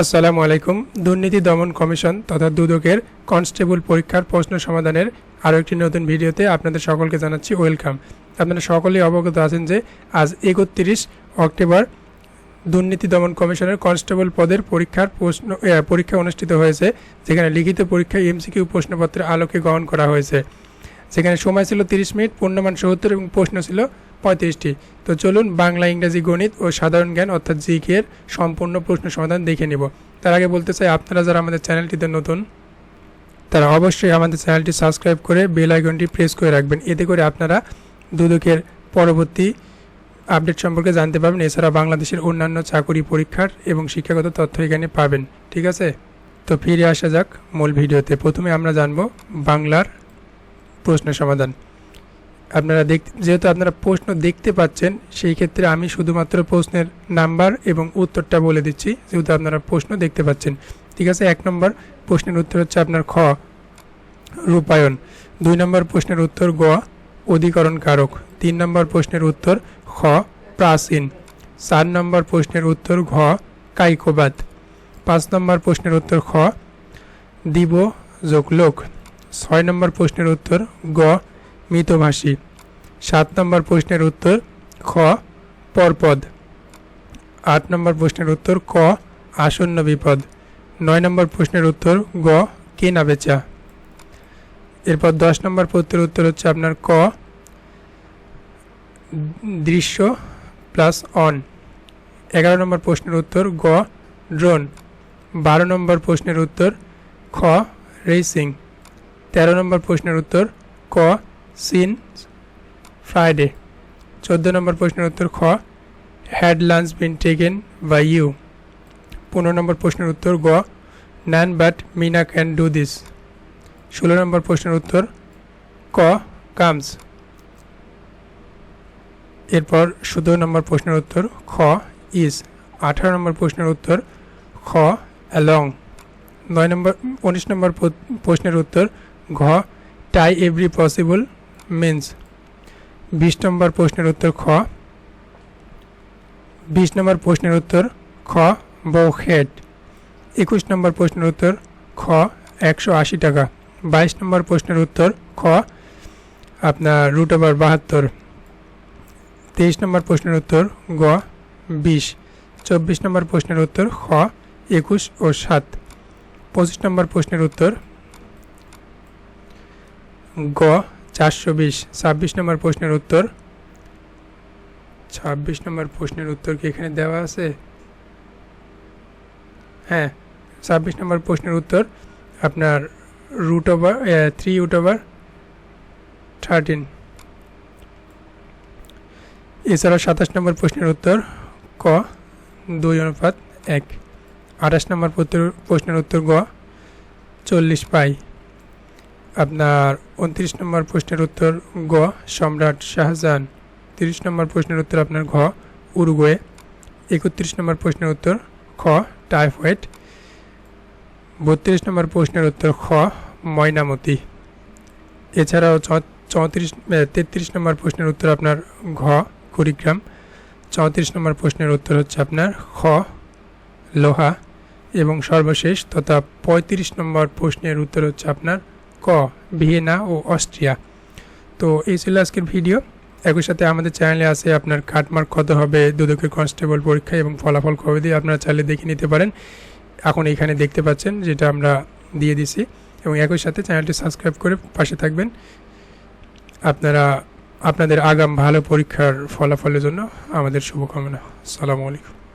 আসসালামু আলাইকুম। দুর্নীতি দমন কমিশন তথা দুদকের কনস্টেবল পরীক্ষার প্রশ্ন সমাধানের আরও একটি নতুন ভিডিওতে আপনাদের সকলকে জানাচ্ছি ওয়েলকাম। আপনারা সকলেই অবগত আছেন যে আজ একত্রিশ অক্টোবর দুর্নীতি দমন কমিশনের কনস্টেবল পদের পরীক্ষার প্রশ্ন পরীক্ষা অনুষ্ঠিত হয়েছে, যেখানে লিখিত পরীক্ষায় এমসিকিউ প্রশ্নপত্রের আলোকে গ্রহণ করা হয়েছে। সেখানে সময় ছিল তিরিশ মিনিট, পূর্ণমান সত্তর এবং প্রশ্ন ছিল পঁয়ত্রিশটি। তো চলুন বাংলা, ইংরেজি, গণিত ও সাধারণ জ্ঞান অর্থাৎ জিকে এর সম্পূর্ণ প্রশ্ন সমাধান দেখে নিব। তার আগে বলতে চাই, আপনারা যারা আমাদের চ্যানেলটিতে নতুন, তারা অবশ্যই আমাদের চ্যানেলটি সাবস্ক্রাইব করে বেল আইকনটি প্রেস করে রাখবেন। এতে করে আপনারা দুদকের পরবর্তী আপডেট সম্পর্কে জানতে পারবেন। এছাড়া বাংলাদেশের অন্যান্য চাকুরি পরীক্ষার এবং শিক্ষাগত তথ্য এখানে পাবেন। ঠিক আছে? তো ফিরে আসা যাক মূল ভিডিওতে। প্রথমে আমরা জানব বাংলার প্রশ্ন সমাধান। আপনারা দেখ, যেহেতু আপনারা প্রশ্ন দেখতে পাচ্ছেন, সেই ক্ষেত্রে আমি শুধুমাত্র প্রশ্নের নাম্বার এবং উত্তরটা বলে দিচ্ছি, যেহেতু আপনারা প্রশ্ন দেখতে পাচ্ছেন। ঠিক আছে, এক নম্বর প্রশ্নের উত্তর হচ্ছে আপনার খ, রূপায়ণ। দুই নম্বর প্রশ্নের উত্তর গ অধিকরণ কারক তিন নম্বর প্রশ্নের উত্তর খ, প্রাচীন। চার নম্বর প্রশ্নের উত্তর ঘ, কাইকোবাদ। পাঁচ নম্বর প্রশ্নের উত্তর খ দিব যোগ লোক ছয় নম্বর প্রশ্নের উত্তর গ, মৃতভাষী। সাত নম্বর প্রশ্নের উত্তর খ, পরপদ। আট নম্বর প্রশ্নের উত্তর ক, আসন্ন বিপদ। নয় নম্বর প্রশ্নের উত্তর গ, কেনা বেচা। এরপর দশ নম্বর প্রশ্নের উত্তর হচ্ছে আপনার ক, দৃশ্য প্লাস অন। এগারো নম্বর প্রশ্নের উত্তর গ, ড্রোন। বারো নম্বর প্রশ্নের উত্তর খ, রেসিং। তেরো নম্বর প্রশ্নের উত্তর ক, সিন, ফ্রাইডে। চোদ্দ নম্বর প্রশ্নের উত্তর খ had lunch been taken by you পনেরো নম্বর প্রশ্নের উত্তর গ none but Meena can do this ষোলো নম্বর প্রশ্নের উত্তর ক কামস এরপর সতেরো নম্বর প্রশ্নের উত্তর খ ইজ আঠারো নম্বর প্রশ্নের উত্তর খ অ্যালং নয় নম্বর, উনিশ নম্বর প্রশ্নের উত্তর ঘ টাই এভরি পসিবল মিন্স বিশ নম্বর প্রশ্নের উত্তর খ। বিশ নম্বর প্রশ্নের উত্তর খ বউ হেড একুশ নম্বর প্রশ্নের উত্তর খ, একশো আশি টাকা। বাইশ নম্বর প্রশ্নের উত্তর খ, আপনার রুট ওভার বাহাত্তর। তেইশ নম্বর প্রশ্নের উত্তর গ, বিশ। চব্বিশ নম্বর প্রশ্নের উত্তর খ, একুশ ও সাত। পঁচিশ নম্বর প্রশ্নের উত্তর গ, চারশো বিশ, ছাব্বিশ নম্বর প্রশ্নের উত্তর। ছাব্বিশ নম্বর প্রশ্নের উত্তর কি এখানে দেওয়া আছে? হ্যাঁ ছাব্বিশ নম্বর প্রশ্নের উত্তর আপনার root over three root over thirteen এছাড়াও সাতাশ নম্বর প্রশ্নের উত্তর ক, দুই অনুপাত এক। আঠাশ নম্বর প্রশ্নের উত্তর গ, চল্লিশ পাই। আপনার উনত্রিশ নম্বর প্রশ্নের উত্তর গ, সম্রাট শাহজাহান। তিরিশ নম্বর প্রশ্নের উত্তর আপনার ঘ, উরুগুয়ে। একত্রিশ নম্বর প্রশ্নের উত্তর খ, টাইফয়েড। বত্রিশ নম্বর প্রশ্নের উত্তর খ, ময়নামতি। এছাড়াও চৌত্রিশ তেত্রিশ নম্বর প্রশ্নের উত্তর আপনার ঘ, কুড়িগ্রাম। চৌত্রিশ নম্বর প্রশ্নের উত্তর হচ্ছে আপনার খ, লোহা। এবং সর্বশেষ তথা পঁয়ত্রিশ নম্বর প্রশ্নের উত্তর হচ্ছে আপনার ক, ভিয়েনা ও অস্ট্রিয়া। তো এই ছিল আজকের ভিডিও। একই সাথে আমাদের চ্যানেলে আছে আপনার কাটমার্ক কত হবে, দুদকের কনস্টেবল পরীক্ষা এবং ফলাফল কবে দিয়ে আপনারা চাইলে দেখে নিতে পারেন। এখন এখানে দেখতে পাচ্ছেন যেটা আমরা দিয়ে দিছি এবং একই সাথে চ্যানেলটি সাবস্ক্রাইব করে পাশে থাকবেন। আপনারা, আপনাদের আগাম ভালো পরীক্ষার ফলাফলের জন্য আমাদের শুভকামনা। সালামু আলাইকুম।